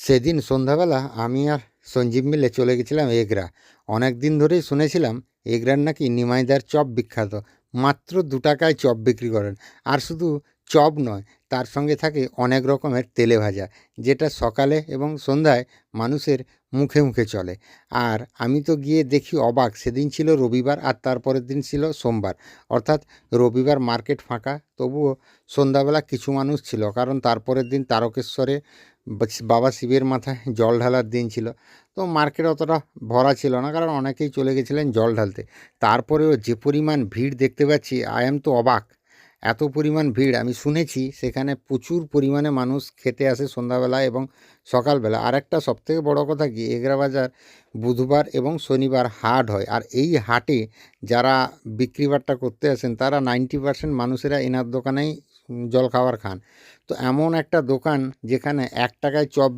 সেদিন সন্ধ্যাবেলা আমি আর সঞ্জীব মিলে চলে গেছিলাম এগরা। অনেক দিন ধরেই শুনেছিলাম এগরার নাকি নিমাইদার চপ বিখ্যাত, মাত্র দু টাকায় চপ বিক্রি করেন। আর শুধু চপ নয়, তার সঙ্গে থাকে অনেক রকমের তেলে ভাজা, যেটা সকালে এবং সন্ধ্যায় মানুষের মুখে মুখে চলে। আর আমি তো গিয়ে দেখি অবাক, সেদিন ছিল রবিবার আর তারপরের দিন ছিল সোমবার। অর্থাৎ রবিবার মার্কেট ফাঁকা, তবুও সন্ধ্যাবেলা কিছু মানুষ ছিল, কারণ তারপরের দিন তারকেশ্বরে বাবা শিবের মাথায় জল ঢালার দিন ছিল। তো মার্কেট অতটা ভরা ছিল না, কারণ অনেকেই চলে গেছিলেন জল ঢালতে। তারপরেও যে পরিমাণ ভিড় দেখতে পাচ্ছি আই এম তো অবাক। এত পরিমাণ ভিড়, আমি শুনেছি সেখানে প্রচুর পরিমাণে মানুষ খেতে আসে সন্ধ্যাবেলা এবং সকালবেলা। আর একটা সবথেকে বড় কথা কি এগরা বাজার বুধবার এবং শনিবার হাট হয়। আর এই হাটে যারা বিক্রি বাট্টা করতে আসেন, তারা নাইনটি পার্সেন্ট মানুষেরা এনার দোকানেই উম, জল খাবার খান। তো এমন একটা দোকান যেখানে এক টাকায় চপ